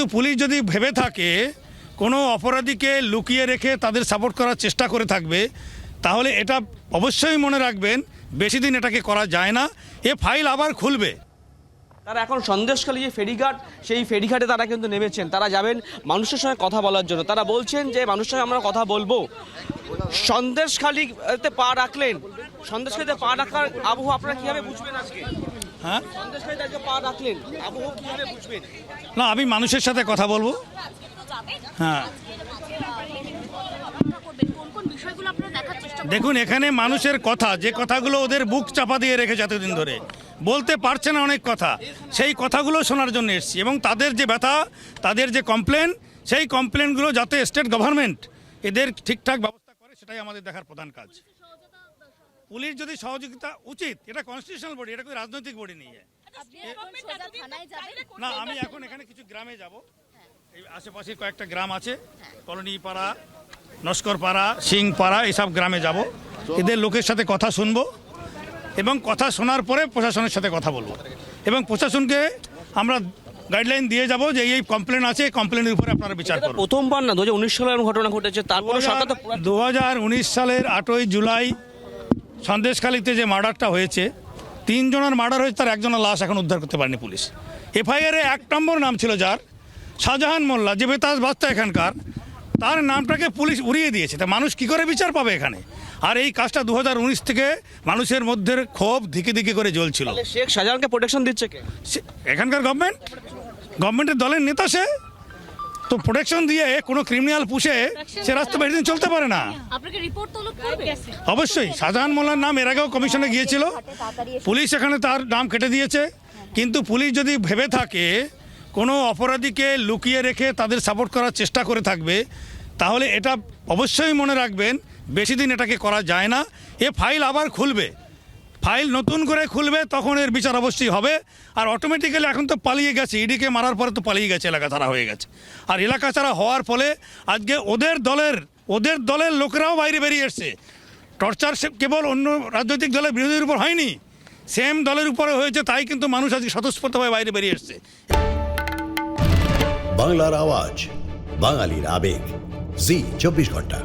কিন্তু পুলিশ যদি ভেবে থাকে, কোনো অপরাধীকে লুকিয়ে রেখে তাদের সাপোর্ট করার চেষ্টা করে থাকবে, তাহলে এটা অবশ্যই মনে রাখবেন, বেশি দিন এটাকে করা যায় না। এ ফাইল আবার খুলবে। তারা এখন সন্দেশখালী যে ফেরিঘাট, সেই ফেরিঘাটে তারা কিন্তু নেমেছেন। তারা যাবেন মানুষের সঙ্গে কথা বলার জন্য। তারা বলছেন যে, মানুষের সঙ্গে আমরা কথা বলব। সন্দেশখালীতে পা রাখলেন। সন্দেশখালীতে পা রাখার আবহাওয়া আপনারা কীভাবে বুঝবেন আজকে? হ্যাঁ? না আমি মানুষের সাথে কথা বলব। হ্যাঁ? দেখুন এখানে মানুষের কথা যে কথাগুলো ওদের বুক চাপা দিয়ে রেখেছে এতদিন ধরে বলতে পারছে না অনেক কথা। সেই কথাগুলো শোনার জন্য এসেছি। এবং তাদের যে ব্যথা তাদের যে কমপ্লেন সেই কমপ্লেনগুলো যাতে স্টেট গভর্নমেন্ট এদের ঠিকঠাক ব্যবস্থা করে সেটাই আমাদের দেখার প্রধান কাজ। পুলিশ যদি সহযোগিতা উচিত এটা কনস্টিটিউশনাল বডি এটা কোনো রাজনৈতিক বডি নিয়ে না আমি এখন এখানে কিছু গ্রামে যাব। এই আশেপাশে কয়েকটা গ্রাম আছে। কলোনি পাড়া নস্কর পাড়া সিং পাড়া এইসব গ্রামে যাব। এদের লোকের সাথে কথা শুনব এবং কথা শোনার পরে প্রশাসনের সাথে কথা বলব। এবং প্রশাসনকে আমরা গাইডলাইন দিয়ে যাব যে এই কমপ্লেন আছে এই কমপ্লেনের উপরে আপনারা বিচার করুন। প্রথমবার না? দু হাজার উনিশ সালের ঘটনা ঘটেছে তারপরে দু হাজার উনিশ সালের আটই জুলাই সন্দেশখালীতে যে মার্ডারটা হয়েছে তিনজনের মার্ডার হয়েছে তার একজনের লাশ এখন উদ্ধার করতে পারেনি পুলিশ। এফআইআরে এক নম্বর নাম ছিল যার শাহজাহান মোল্লা যে বেতাজ বাস্তা এখানকার তার নামটাকে পুলিশ উড়িয়ে দিয়েছে। তা মানুষ কি করে বিচার পাবে এখানে? আর এই কাজটা দু হাজার উনিশ থেকে মানুষের মধ্যে ক্ষোভ ধিকে ধিকে করে জ্বলছিল। শেখ শাহজাহানকে প্রোটেকশন দিচ্ছে এখানকার গভর্নমেন্ট গভর্নমেন্টের দলের নেতা সে? তো প্রোটেকশন দিয়ে কোনো ক্রিমিনাল পুষে সে রাস্তা বেশি দিন চলতে পারে না। অবশ্যই শাহজাহান মোল্লার নাম এর আগেও কমিশনে গিয়েছিল। পুলিশ এখানে তার নাম কেটে দিয়েছে। কিন্তু পুলিশ যদি ভেবে থাকে কোনো অপরাধীকে লুকিয়ে রেখে তাদের সাপোর্ট করার চেষ্টা করে থাকবে তাহলে এটা অবশ্যই মনে রাখবেন বেশি দিন এটাকে করা যায় না। এ ফাইল আবার খুলবে। ফাইল নতুন করে খুলবে, তখন এর বিচার অবশ্যই হবে। আর অটোমেটিক্যালি এখন তো পালিয়ে গেছে ইডিকে মারার পরে তো পালিয়ে গেছে, এলাকা ছাড়া হয়ে গেছে। আর এলাকা ছাড়া হওয়ার ফলে আজকে ওদের দলের ওদের দলের লোকেরাও বাইরে বেরিয়ে এসছে। টর্চার কেবল অন্য রাজনৈতিক দলের বিরোধীর উপর হয়নি, সেম দলের উপরে হয়েছে, তাই কিন্তু মানুষ আজকে স্বতঃস্ফূর্তভাবে বাইরে বেরিয়ে এসছে। বাংলার আওয়াজ, বাঙালির আবেগ। জি, চব্বিশ ঘণ্টা।